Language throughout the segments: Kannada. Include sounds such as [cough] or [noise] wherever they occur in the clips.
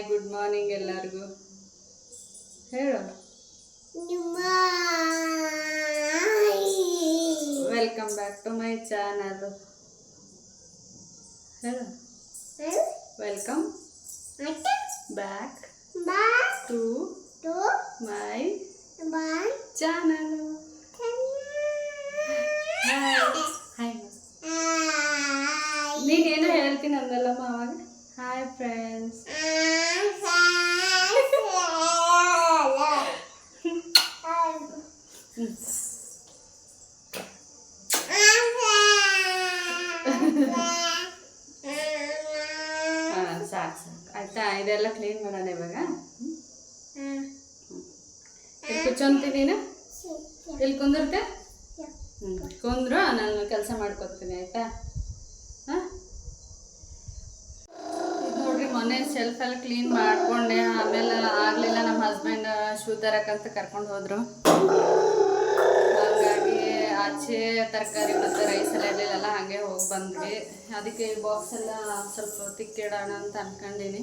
ಹಾಯ್ ಗುಡ್ ಮಾರ್ನಿಂಗ್ ಎಲ್ಲರಿಗೂ. ಹೇಳು. Welcome back to my channel ಹೇಳು. Welcome back to my channel hi ನೀನೇನೋ ಹೇಳ್ತೀನಿ ಅಂದಲ್ಲಮ್ಮ ಅವಾಗ ಹಾಯ್ ಫ್ರೆಂಡ್ಸ್ ಹಾಂ ಸಾಕು ಸಾಕು ಆಯ್ತಾ ಇದೆಲ್ಲ ಕ್ಲೀನ್ ಮಾಡೋಣ ಇವಾಗ? ನೀನು? ಇಲ್ಲಿ ಕುಂದಿರ್ತೆ ಹ್ಞೂ ಕುಂದ್ರು ನಾನು ಕೆಲಸ ಮಾಡ್ಕೊತೀನಿ ಆಯ್ತಾ? ಹಾಂ? ನೋಡ್ರಿ ಮೊನ್ನೆ ಸೆಲ್ಫ್ ಎಲ್ಲ ಕ್ಲೀನ್ ಮಾಡ್ಕೊಂಡೆ. ಆಮೇಲೆ ಆಗಲಿಲ್ಲ ನಮ್ಮ ಹಸ್ಬೆಂಡ್ ಶೂ ತರಕ್ಕಂತ ಕರ್ಕೊಂಡು ಹೋದ್ರು. ಆಚೆ ತರಕಾರಿ ಮತ್ತು ರೈಸ್ ಎಲ್ಲ ಹಾಗೆ ಹೋಗಿ ಬಂದ್ವಿ. ಅದಕ್ಕೆ ಈ ಬಾಕ್ಸ್ ಎಲ್ಲ ಸ್ವಲ್ಪ ತಿಕ್ಕಿಡೋಣ ಅಂತ ಅನ್ಕೊಂಡಿನಿ.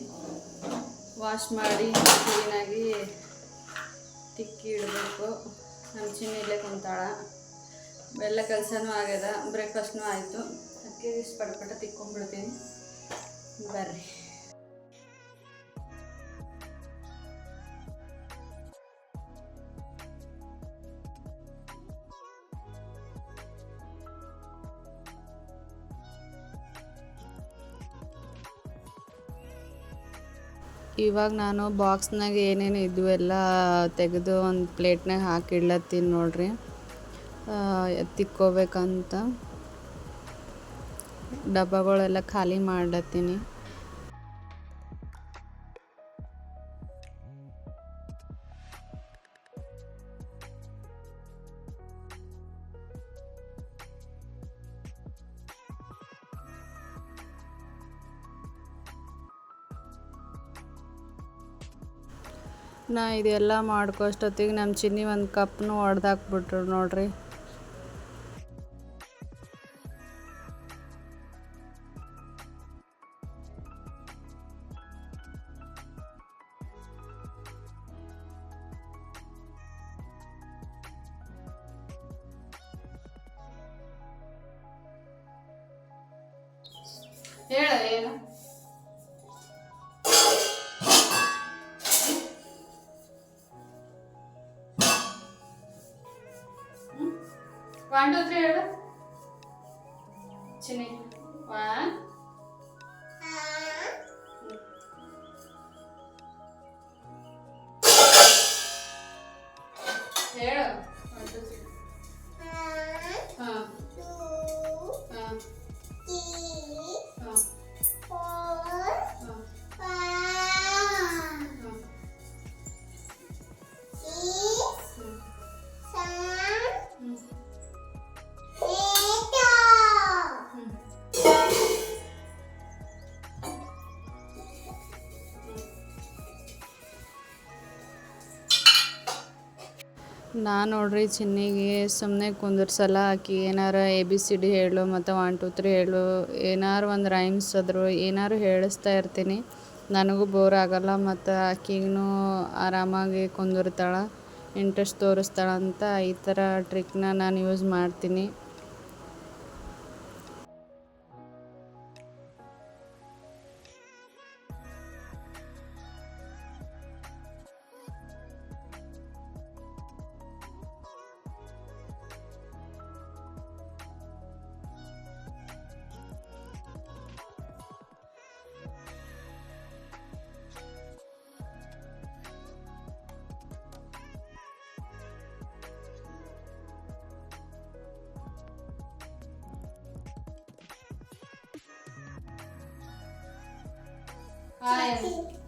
ವಾಶ್ ಮಾಡಿ ಕ್ಲೀನಾಗಿ ತಿಕ್ಕಿ ಇಡಬೇಕು. ನಮ್ಮ ಚಿನ್ನಿ ಇಲ್ಲೇ ಕುಂತಾಳ. ಬೆಲ್ಲ ಕೆಲಸನೂ ಆಗ್ಯದ ಬ್ರೇಕ್ಫಾಸ್ಟ್ನೂ ಆಯಿತು. ಅದಕ್ಕೆ ಇಷ್ಟು ಪಟಪಟ ಪಟ ತಿಕ್ಕೊಂಡ್ಬಿಡ್ತೀನಿ. ಬರ್ರಿ. ಇವಾಗ ನಾನು ಬಾಕ್ಸ್ನಾಗ ಏನೇನು ಇದ್ವು ಎಲ್ಲ ತೆಗೆದು ಒಂದು ಪ್ಲೇಟ್ನಾಗ ಹಾಕಿಡ್ಲತ್ತೀನಿ ನೋಡ್ರಿ. ತಿಕ್ಕೋಬೇಕಂತ. ಡಬ್ಬಗಳೆಲ್ಲ ಖಾಲಿ ಮಾಡ್ಲತ್ತೀನಿ. ನಾ ಇದೆಲ್ಲ ಮಾಡ್ಕೋಷ್ಟೊತ್ತಿಗೆ ನಮ್ಮ ಚಿನ್ನಿ ಒಂದು ಕಪ್ನು ಒಡೆದಾಕ್ಬಿಟ್ರು ನೋಡ್ರಿ. ಹೇಳ ಏನು? ಒನ್ ಟು ತ್ರೀ ಹೇಳು ಚಿನ್ನಿ ನಾನು ನೋಡ್ರಿ ಚಿನ್ನಿಗೆ ಸುಮ್ಮನೆ ಕುಂದಿರ್ಸಲ್ಲ, ಆಕಿ ಏನಾರ ಎ ಬಿ ಸಿ ಡಿ ಹೇಳು, ಮತ್ತು ಒನ್ ಟು ತ್ರೀ ಹೇಳು, ಏನಾರು ಒಂದು ರೈಮ್ಸ್ ಅದ್ರು ಏನಾರು ಹೇಳಿಸ್ತಾ ಇರ್ತೀನಿ. ನನಗೂ ಬೋರ್ ಆಗಲ್ಲ, ಮತ್ತು ಆಕಿಗೂ ಆರಾಮಾಗಿ ಕುಂದಿರ್ತಾಳೆ ಇಂಟ್ರೆಸ್ಟ್ ತೋರಿಸ್ತಾಳಂತ ಈ ಥರ ಟ್ರಿಕ್ನ ನಾನು ಯೂಸ್ ಮಾಡ್ತೀನಿ.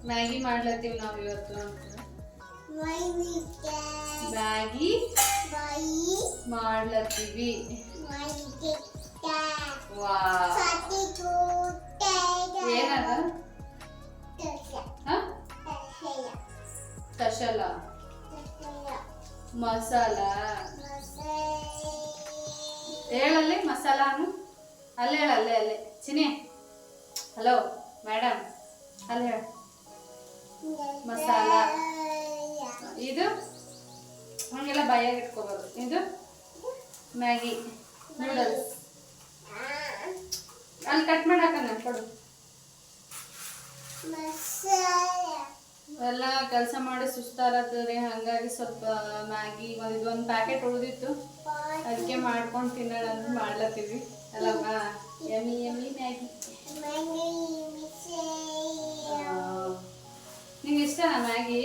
ಮ್ಯಾಗಿ ಮಾಡ್ಲತ್ತೀವಿ ನಾವು ಇವತ್ತು. ಮ್ಯಾಗಿ ಮಾಡ್ಲತ್ತೀವಿ. ಏನದ? ಸ್ಪೆಷಲ ಮಸಾಲ. ಹೇಳಲ್ಲೇ ಮಸಾಲಾನು? ಅಲ್ಲೇ ಅಲ್ಲೇ ಅಲ್ಲೇ. ಚಿನಿ ಹಲೋ ಮೇಡಮ್ ಅಲ್ಲಿ ಮಸಾಲ. ಇದು? ಹಂಗೆಲ್ಲ ಬಾಯಾಗ ಇಟ್ಕೋಬಾರ್ದು. ಇದು? ಮ್ಯಾಗಿ. ನೂಡಲ್ಸ್. ಅಲ್ಲಿ ಕಟ್ ಮಾಡಾಕನ ಕೊಡು. ಎಲ್ಲ ಕೆಲಸ ಮಾಡಿ ಸುಸ್ತಾರತ್ತದ್ರಿ ಹಂಗಾಗಿ ಸ್ವಲ್ಪ ಮ್ಯಾಗಿ ಇದೊಂದು ಪ್ಯಾಕೆಟ್ ಉಳಿದಿತ್ತು. ಅದಕ್ಕೆ ಮಾಡ್ಕೊಂಡು ತಿನ್ನೋಣ ಅಂತ ಮಾಡ್ಲತ್ತೀವಿ ಅಲ್ಲಮ್ಮ, ಎಮ್ಮಿ ಎಮ್ಮಿ ಮ್ಯಾಗಿ. ನಿಂಗೆ ಇಷ್ಟನಾ ಮ್ಯಾಗಿ?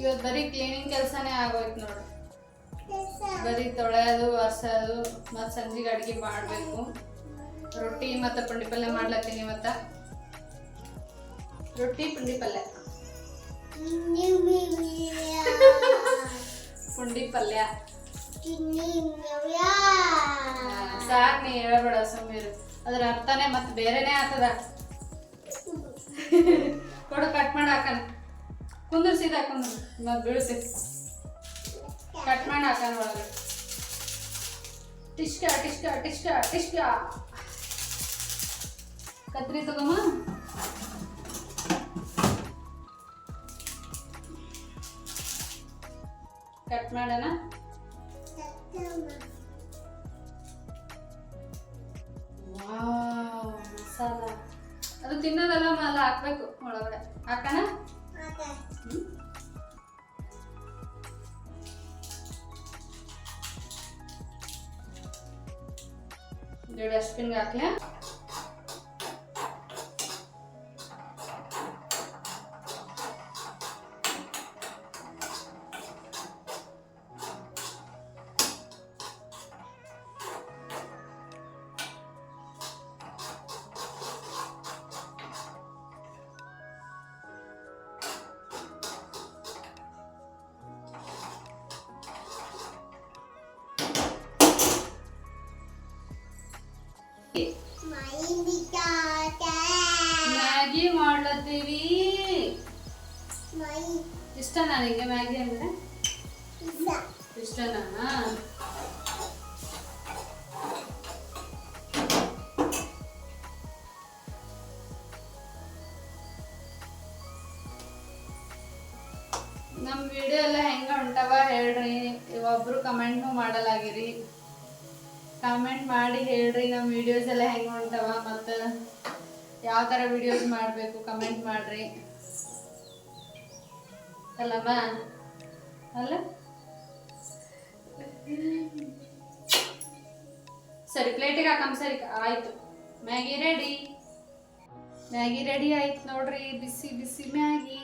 ಇವತ್ತು ಬರೀ ಕ್ಲೀನಿಂಗ್ ಕೆಲಸನೇ ಆಗೋಯ್ತು ನೋಡು. ಬರೀ ತೊಳೆಯೋದು, ಒರ್ಸೋದು, ಮತ್ತು ಸಂಜೆಗೆ ಅಡುಗೆ ಮಾಡಬೇಕು. ರೊಟ್ಟಿ ಮತ್ತು ಪುಂಡಿ ಪಲ್ಯ ಮಾಡ್ಲತ್ತೀನಿ ಇವತ್ತ. ರೊಟ್ಟಿ, ಪುಂಡಿ ಪಲ್ಯ. [laughs] ಪುಂಡಿ ಪಲ್ಯ ಸಾಕ್ ನೀ ಹೇಳ್ಬೇಡ ಸುಮ್ಮೀರು ಅದ್ರ ಅರ್ಥನೇ ಮತ್ತೆ ಬೇರೆನೇ ಆಗ್ತದ. [laughs] ಕೊಡು ಕಟ್ ಮಾಡಿ ಹಾಕನ್ ಕುಂದ್ರ ಮತ್ತೆ ಬೀಳ್ತಿ ಕಟ್ ಮಾಡಿ ಹಾಕನ್ ಒಳಗೆ. ಟಿಶ್ಕ ಟಿಶ್ಕ ಟಿಶ್ಕ ಟಿಶ್ಕ ಕತ್ರಿ ತಗೊಮ್ಮ ಕಟ್ ಮಾಡೋಣ? ಮಸಾಲ. ಅದು ತಿನ್ನೋದಲ್ಲ ಮಲ್ಲ ಹಾಕ್ಬೇಕು ಒಳಗಡೆ. ಹಾಕೋಣ? ಡಸ್ಟ್ಬಿನ್ಗೆ ಹಾಕ್ಲಾ? ಇಷ್ಟ ನಿಮಗೆ ಮ್ಯಾಗಿ ಅಂದ್ರೆ? ಇಷ್ಟನಾ ನಮ್ಮ ವಿಡಿಯೋ ಎಲ್ಲ ಹೆಂಗ ಹೊಂಟವ ಹೇಳ್ರಿ. ಒಬ್ರು ಕಮೆಂಟ್ನು ಮಾಡಲಾಗಿರಿ. ಕಮೆಂಟ್ ಮಾಡಿ ಹೇಳ್ರಿ ನಮ್ಮ ವಿಡಿಯೋಸ್ ಎಲ್ಲ ಹೆಂಗೆ ಹೊಂಟವ ಮತ್ತ ಯಾವ ತರ ವಿಡಿಯೋಸ್ ಮಾಡಬೇಕು ಕಮೆಂಟ್ ಮಾಡ್ರಿ. ಅಲ್ಲಮ್ಮ ಅಲ್ಲ? ಸರಿ ಪ್ಲೇಟಿಗೆ ಹಾಕಮ್ಮ, ಸರಿ, ಆಯ್ತು. ಮ್ಯಾಗಿ ರೆಡಿ ಮ್ಯಾಗಿ ರೆಡಿ ಆಯ್ತು ನೋಡ್ರಿ, ಬಿಸಿ ಬಿಸಿ ಮ್ಯಾಗಿ.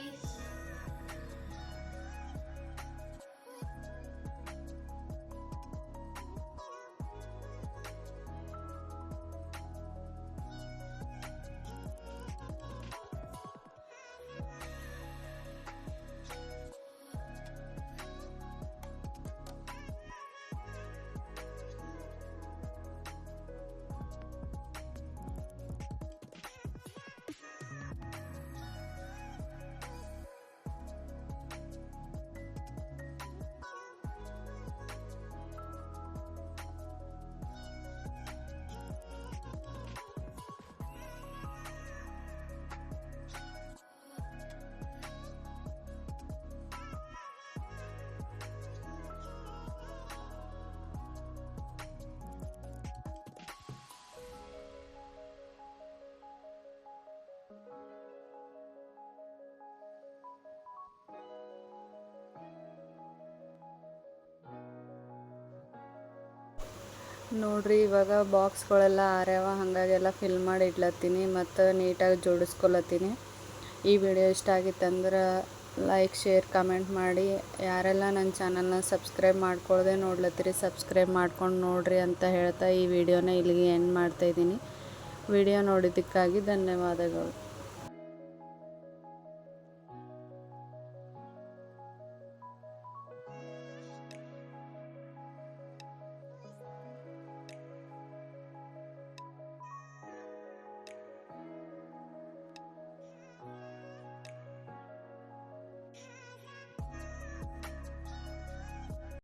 ನೋಡ್ರಿ, ಇವಾಗ ಬಾಕ್ಸ್ಗಳೆಲ್ಲ ಆರ್ಯಾವ, ಹಾಗಾಗಿ ಎಲ್ಲ ಫಿಲ್ ಮಾಡಿ ಇಡ್ಲತ್ತೀನಿ ಮತ್ತು ನೀಟಾಗಿ ಜೋಡಿಸ್ಕೊಳತ್ತೀನಿ. ಈ ವಿಡಿಯೋ ಇಷ್ಟ ಆಗಿತ್ತಂದ್ರೆ ಲೈಕ್ ಶೇರ್ ಕಮೆಂಟ್ ಮಾಡಿ. ಯಾರೆಲ್ಲ ನನ್ನ ಚಾನಲ್ನ ಸಬ್ಸ್ಕ್ರೈಬ್ ಮಾಡ್ಕೊಳ್ದೆ ನೋಡ್ಲತ್ತೀರಿ ಸಬ್ಸ್ಕ್ರೈಬ್ ಮಾಡ್ಕೊಂಡು ನೋಡ್ರಿ ಅಂತ ಹೇಳ್ತಾ ಈ ವಿಡಿಯೋನ ಇಲ್ಲಿಗೆ ಎಂಡ್ ಮಾಡ್ತಾಯಿದ್ದೀನಿ ವಿಡಿಯೋ ನೋಡಿದ್ದಕ್ಕಾಗಿ ಧನ್ಯವಾದಗಳು.